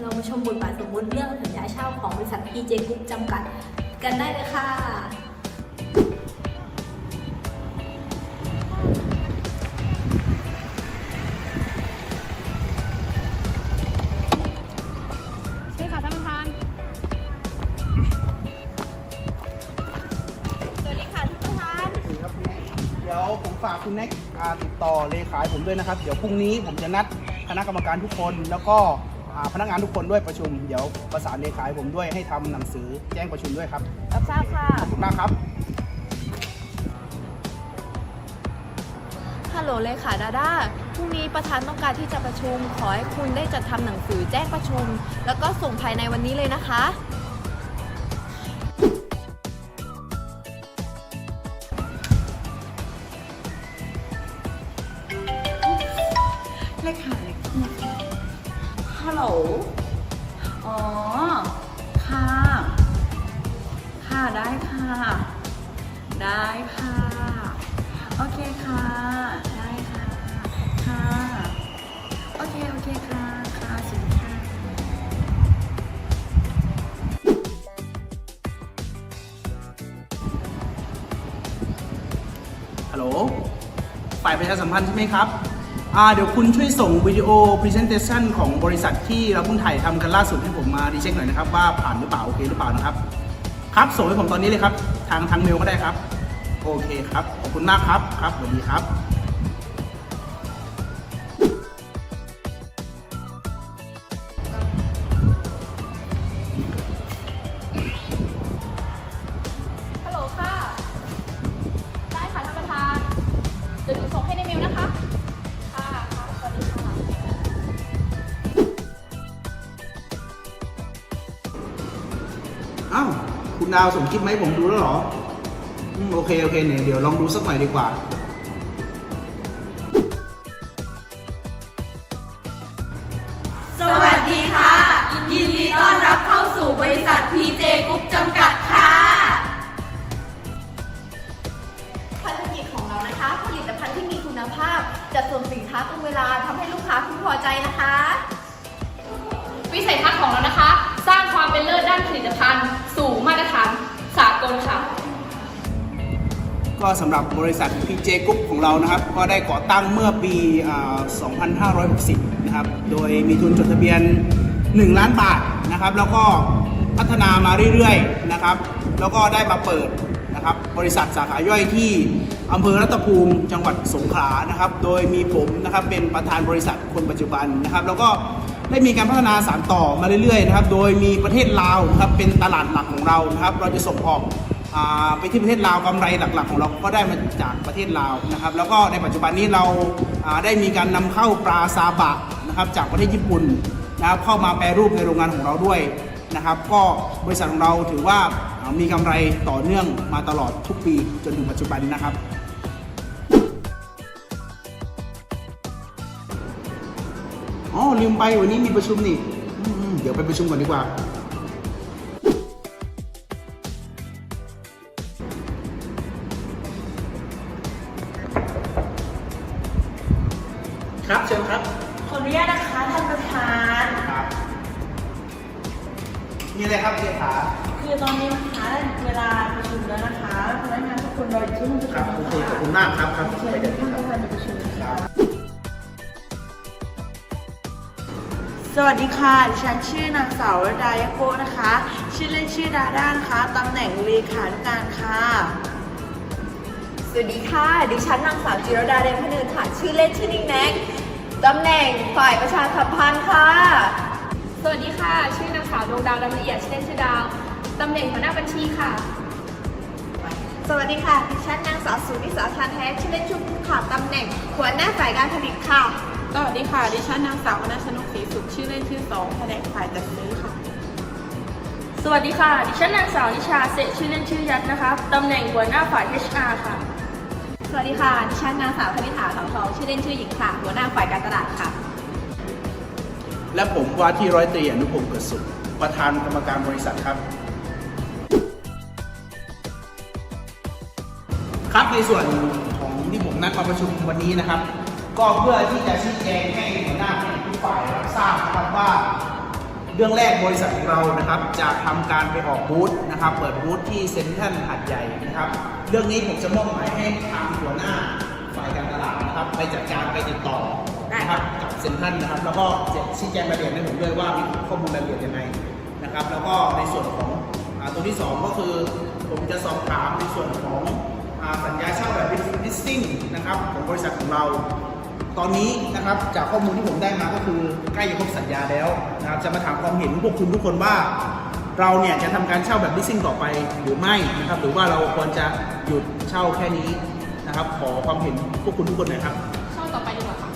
เรามาชมบทบาทสมมุติเรื่องสัญญาเช่าของบริษัท PJ Group จำกัดกันได้เลยค่ะ ใช่ค่ะท่านประธาน สวัสดีค่ะท่านประธาน ครับคุณแน็กเดี๋ยวผมฝากคุณแน็กอ่าติดต่อเลขาให้ผมด้วยนะครับ เดี๋ยวพรุ่งนี้ผมจะนัดคณะกรรมการทุกคนแล้วก็อ่า พนักงานทุกคนด้วยประชุมเดี๋ยวประสานเลขาให้ผมด้วยให้ทำหนังสือแจ้งประชุมด้วยครับรับทราบค่ะ ขอบคุณมากครับ ฮัลโหลเลขาดาด้าพรุ่งนี้ประธานต้องการที่จะประชุม ขอให้คุณได้จัดทำหนังสือแจ้งประชุม แล้วก็ส่งภายในวันนี้เลยนะคะ ลโหลอ๋อ ค่ะ ค่ะ ได้ค่ะ ได้ค่ะ โอเคค่ะ ได้ค่ะ ค่ะ โอเค โอเคค่ะ ค่ะสวัสดีค่ะ ฮัลโหล ฝ่ายประชาสัมพันธ์ใช่ไหมครับ เดี๋ยวคุณช่วยส่งวิดีโอ Presentation ของบริษัทที่เราเพิ่งถ่ายทำกันล่าสุดให้ผมมาดีเช็คหน่อยนะครับว่าผ่านหรือเปล่า โอเคหรือเปล่านะครับ ครับส่งให้ผมตอนนี้เลยครับ ทางทางเมลก็ได้ครับ โอเคครับ ขอบคุณมากครับ ครับสวัสดีครับ คุณดาวส่งคลิปมาให้ผมดูแล้วเหรออืมโอเค โอเคเนี่ยเดี๋ยวลองดูสักหน่อยดีกว่าสวัสดีค่ะ ยินดีต้อนรับเข้าสู่บริษัท PJ Group จำกัดค่ะภารกิจของเรานะคะ ผลิตภัณฑ์ที่มีคุณภาพ จัดส่งสินค้าตรงเวลาทำให้ลูกค้าพึงพอใจนะคะ วิสัยทัศน์ของเรานะคะสร้างความ เป็นเลิศด้านผลิตภัณฑ์ สู่มาตรฐานสากลค่ะ ก็สำหรับบริษัท PJ Group ของเรานะครับ ก็ได้ก่อตั้งเมื่อปีอ่า2560 นะครับ โดยมีทุนจดทะเบียน 1 ล้านบาทนะครับ แล้วก็พัฒนามาเรื่อยๆนะครับ แล้วก็ได้มาเปิดนะครับบริษัทสาขาย่อยที่อำเภอรัตภูมิจังหวัดสงขลานะครับ โดยมีผมนะครับเป็นประธานบริษัทคนปัจจุบันนะครับ แล้วก็ ได้มีการพัฒนาสารต่อมาเรื่อยๆนะครับ โดยมีประเทศลาวนะครับเป็นตลาดหลักของเรานะครับ เราจะส่งออกไปที่ประเทศลาวกำไรหลักๆ ของเราก็ได้มาจากประเทศลาวนะครับ แล้วก็ในปัจจุบันนี้เราาได้มีการนำเข้าปลาซาบะนะครับจากประเทศญี่ปุ่นนะครับเข้ามาแปรรูปในโรงงานของเราด้วยนะครับ ก็บริษัทของเราถือว่าอ่ามีกำไรต่อเนื่องมาตลอดทุกปีจนถึงปัจจุบันนะครับ อ๋อลืมไปวันนี้มีประชุมนี่อืมๆเดี๋ยวไปประชุมก่อนดีกว่า ครับเชิญครับ ขออนุญาตนะคะท่านประธานครับมีอะไรครับเลขาคือตอนนี้นะคะเวลาประชุมแล้วนะคะพนักงานทุกคนรออยู่ที่ห้องประคชุรับมโอเคนะขอบคะคุณมากครับครับเชิญไปเดี๋ยวท่านคปรับ สวัสดีค่ะ ดิฉันชื่อนางสาวรดายะโกะนะคะ ชื่อเล่นชื่อดาด้านะคะตำแหน่งเลขานุการค่ะ สวัสดีค่ะ ดิฉันนางสาวจิรดาเดนพนึนค่ะ ชื่อเล่นชื่อนิ่งแน็กตำแหน่งฝ่ายประชาสัมพันธ์ค่ะ สวัสดีค่ะ ชื่อนางสาวดวงดาวดำละเอียดชื่อเล่นชื่อดาวตำแหน่งหัวหน้าบัญชีค่ะ สวัสดีค่ะ ดิฉันนางสาวสุนิสาทานแท้ชื่อเล่นชื่อพุกค่ะตำแหน่งหัวหน้าฝ่ายการผลิตค่ะ สวัสดีค่ะ ดิฉันนางสาววรรณชนกศรีสุขชื่อเล่นชื่อสองแผนกฝ่ายจัดซื้อค่ะ สวัสดีค่ะ ดิฉันนางสาวนิชาเสะชื่อเล่นชื่อยัดนะคะตำแหน่งหัวหน้าฝ่าย HR ค่ะ สวัสดีค่ะ ดิฉันนางสาวคณิษฐาเสาทองชื่อเล่นชื่อหญิงค่ะ หัวหน้าฝ่ายการตลาดค่ะ และผมว่าที่ร้อยตรีอนุพงศ์เกิดสุข ประธานกรรมการบริษัทครับ ครับในส่วนของที่ผมนัดมาประชุมวันนี้นะครับ ก็เพื่อที่จะชี้แจงให้หัวหน้าทุกฝ่ายรับทราบนะครับว่า เรื่องแรกบริษัทของเรานะครับ จะทำการไปออกบูธนะครับ เปิดบูธที่เซ็นทรัลหาดใหญ่นะครับ เรื่องนี้ผมจะมอบหมายให้ทางหัวหน้าฝ่ายการตลาดนะครับ ไปจัดการไปติดต่อนะครับกับเซ็นทรัลนะครับ แล้วก็ชี้แจงรายละเอียดให้ผมด้วยว่ามีข้อมูลรายละเอียดยังไงนะครับ แล้วก็ในส่วนของอตัวที่สองก็คือผมจะสอบถามในส่วนของอสัญญาเช่าแบบ leasing นะครับของบริษัทของเรา ตอนนี้นะครับจากข้อมูลที่ผมได้มาก็คือใกล้จะครบสัญญาแล้วนะครับจะมาถามความเห็นพวกคุณทุกคนว่า เราเนี่ยจะทำการเช่าแบบ leasing ต่อไปหรือไม่นะครับหรือว่าเราควรจะหยุดเช่าแค่นี้นะครับ ขอความเห็นพวกคุณทุกคนหน่อยครับช่องต่อไปดีกว่าค่ะ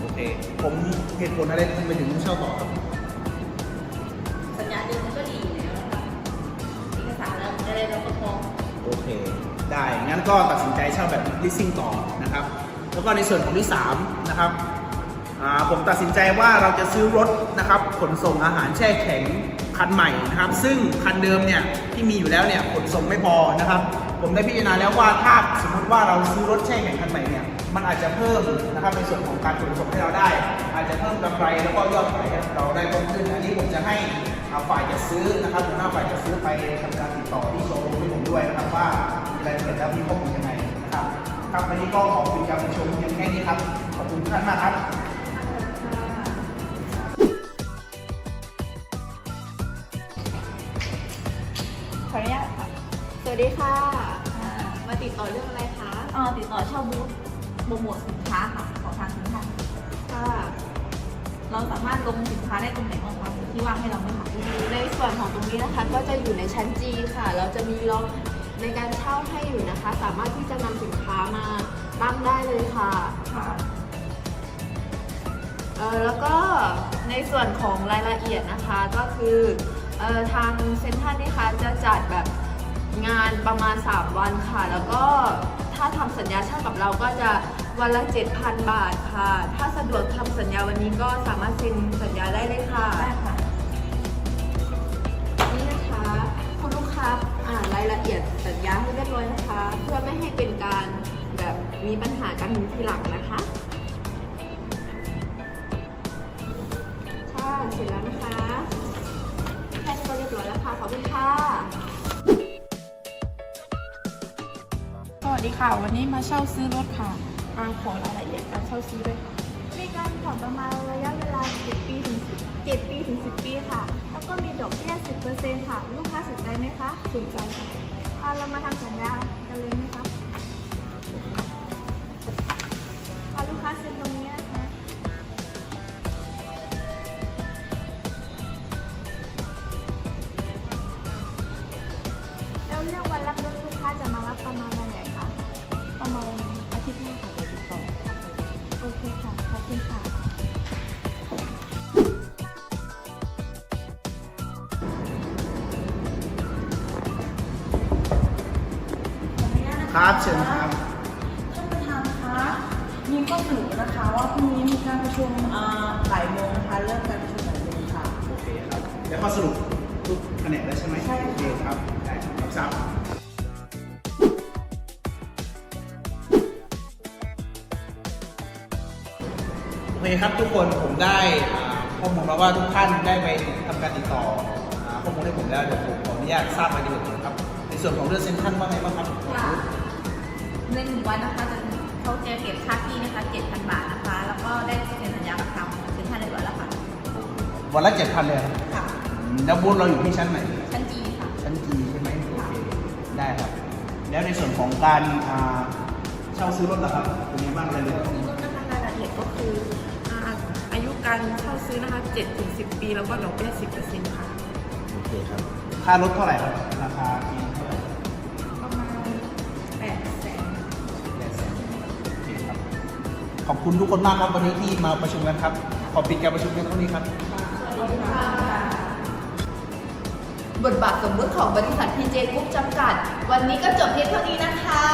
โอเคผมเหตุผลอะไรทำไมถึงต้องเช่าต่อครับสัญญาเดิมมันก็ดีอยู่แล้วนะคะเอกสารแล้วอะไรเราก็พร้อมโอเค ได้ งั้นก็ตัดสินใจเช่าแบบ leasing ต่อนะครับ แล้วก็ในส่วนของที่ 3 นะครับ ผมตัดสินใจว่าเราจะซื้อรถนะครับขนส่งอาหารแช่แข็งคันใหม่นะครับ ซึ่งคันเดิมเนี่ยที่มีอยู่แล้วเนี่ยขนส่งไม่พอนะครับ ผมได้พิจารณาแล้วว่าถ้าสมมติว่าเราซื้อรถแช่แข็งคันใหม่เนี่ยมันอาจจะเพิ่มนะครับในส่วนของการขนส่งให้เราได้ อาจจะเพิ่มกำไรแล้วก็ยอดขายเราได้เพิ่มขึ้น อันนี้ผมจะให้ฝ่ายจะซื้อนะครับหัวหน้าฝ่ายจะซื้อไปทำการติดต่อที่โชว์รูมให้ผมด้วยนะครับว่า รายละเอียดแล้วมีข้อมูลยังไงนะครับครับวันนี้ก็ขอบคุณการประชุมเพียงแค่นี้ครับ ขอบคุณทุกท่านมากครับขออนุญาตค่ะสวัสดีค่ะอ่ามาติดต่อเรื่องอะไรคะ เอ่อติดต่อเช่าบูธโปรโมทสินค้าค่ะของทางสินค้าค่ะ เราสามารถลงสินค้าได้ตรงไหนบ้างคะที่ว่างให้เราไหมคะในส่วนของตรงนี้นะคะก็จะอยู่ในชั้น G ค่ะ เราจะมีล็อก ในการเช่าให้อยู่นะคะ สามารถที่จะนำสินค้ามาตั้งได้เลยค่ะค่ะ เออแล้วก็ในส่วนของรายละเอียดนะคะก็คือเออทางเซ็นทรัลนี่คะจะจัดแบบงานประมาณ 3 วันค่ะ แล้วก็ถ้าทำสัญญาเช่ากับเราก็จะวันละ 7,000 บาทค่ะ ถ้าสะดวกทำสัญญาวันนี้ก็สามารถเซ็นสัญญาได้เลยค่ะ ได้ค่ะ นี่นะคะ คุณลูกค้า อ่านรายละเอียดสัญญาให้เรียบร้อยนะคะ เพื่อไม่ให้เป็นการแบบมีปัญหากันทีหลังนะคะค่ะเสร็จแล้วนะคะแค่นี้ก็เรียบร้อยแล้วค่ะขอบคุณค่ะสวัสดีค่ะ วันนี้มาเช่าซื้อรถค่ะอาขอรายละเอียดการเช่าซื้อด้วยค่ะ มีการผ่อนประมาณระยะเวลา 7 ปีถึง10 7ปีถึง 10 ปีค่ะ แล้วก็มีดอกเบี้ย 10%ค่ะ ลูกค้าสนใจไหมคะสนใจค่ะอ่าเรามาทำสัญญากันเลยไหมคะอ่าลูกค้าเซ็นตรงนี้นะคะ เชิญครับท่านประธานคะมีข้อเสนอนะคะว่าพรุ่งนี้มีการประชุมอ่าบ่ายโมงนะคะเริ่มการประชุมบ่ายโมงค่ะ โอเคครับแล้วก็สรุปทุกแผนกแล้วใช่ไหมใช่ค่ะ โอเคครับได้ครับรับทราบโอเคครับทุกคนผมได้อ่าข้อมูลมาว่าทุกท่านได้ไปทำการติดต่ออ่าข้อมูลให้ผมแล้วเดี๋ยวผมขออนุญาตทราบรายละเอียดก่อนครับในส่วนของเรื่องเซ็นทรัลว่าไงบ้างครับ ค่ะ ในหนึ่งวันนะคะจะเขาจะเก็บค่าที่นะคะ7,000บาทนะคะ แล้วก็ได้เซ็นสัญญากับทางเซ็นทรัลเรียบร้อยแล้วค่ะวันละเจ็ดพันเลยครับค่ะอืมแล้วบูธเราอยู่ที่ชั้นไหน ชั้นจีค่ะ ชั้นจีใช่ไหมโอเคได้ครับ แล้วในส่วนของการอ่าเช่าซื้อรถล่ะครับเป็นยังไงบ้างอะไรเลยซื้อรถนะคะรายละเอียดก็คืออ่าอายุการเช่าซื้อนะคะ7ถึง10 ปี แล้วก็ดอกเบี้ย10%ค่ะ โอเคครับ ค่ารถเท่าไหร่ครับ ราคาปีเท่ ขอบคุณทุกคนมากครับวันนี้ที่มาประชุมกันครับ ขอปิดการประชุมเพียงเท่านี้ครับ บทบาทสมมุติของบริษัท PJ Group จำกัด วันนี้ก็จบเพียงเท่านี้นะคะ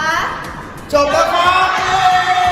จบแล้วครับ